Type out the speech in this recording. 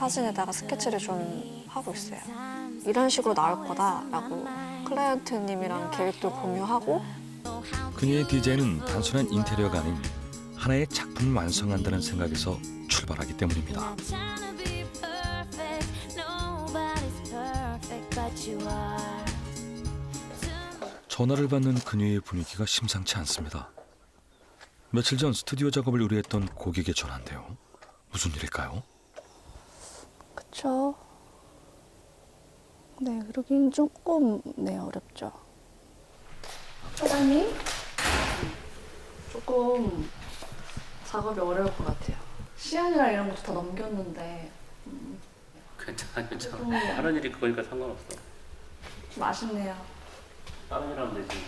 사진에다가 스케치를 좀 하고 있어요. 이런 식으로 나올 거다라고 클라이언트님이랑 계획도 공유하고 그녀의 디자인은 단순한 인테리어가 아닌 하나의 작품을 완성한다는 생각에서 출발하기 때문입니다. 전화를 받는 그녀의 분위기가 심상치 않습니다. 며칠 전 스튜디오 작업을 의뢰했던 고객의 전화인데요. 무슨 일일까요? 그쵸? 네, 그러긴 조금 네 어렵죠. 사장님 조금 작업이 어려울 것 같아요. 시안이랑 이런 것도 다 넘겼는데 괜찮아 괜찮아 음. 하는 일이 그거니까 상관없어 좀 아쉽네요. 다른 일 하면 되지